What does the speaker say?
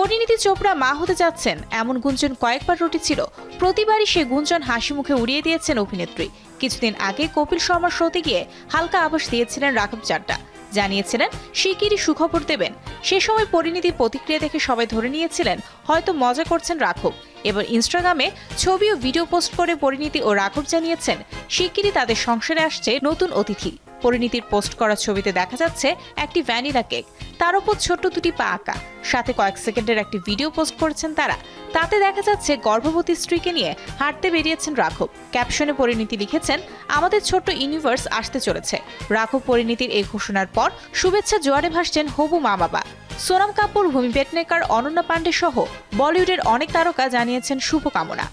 পরিণীতি চোপড়া মা হতে যাচ্ছেন। এমন গুঞ্জন কয়েকবার রটেছিল। প্রতিবারই সে গুঞ্জন হাসি মুখে উড়িয়ে দিয়েছেন অভিনেত্রী। কিছুদিন আগে কপিল শর্মার শোতে গিয়ে হালকা আভাস দিয়েছিলেন রাঘব চাড্ডা। জানিয়েছিলেন, শিগগিরই সুখবর দেবেন। সে সময় পরিণীতির প্রতিক্রিয়া দেখে সবাই ধরে নিয়েছিলেন, হয়তো মজা করছেন রাঘব। এবার ইনস্টাগ্রামে ছবি ও ভিডিও পোস্ট করে পরিণীতি ও রাঘব জানিয়েছেন, শিগগিরই তাদের সংসারে আসছে নতুন অতিথি। পরিণীতির পোস্ট করা ছবিতে দেখা যাচ্ছে একটি ভ্যানিলা কেক। তার উপর ছোট্ট দুটি পা আঁকা। সাথে কয়েক সেকেন্ডের একটি ভিডিও পোস্ট করেছেন তারা। তাতে দেখা যাচ্ছে গর্ভবতী স্ত্রীকে নিয়ে হাঁটতে বেরিয়েছেন রাঘব। ক্যাপশনে পরিণীতি লিখেছেন, আমাদের ছোট্ট ইউনিভার্স আসতে চলেছে। রাঘব পরিণীতির এই ঘোষণার পর শুভেচ্ছা জোয়ারে ভাসছেন হবু মা বাবা সোনাম কাপুর, ভূমি পেটনেকার, অনন্যা পাণ্ডে সহ বলিউডের অনেক তারকা জানিয়েছেন শুভকামনা।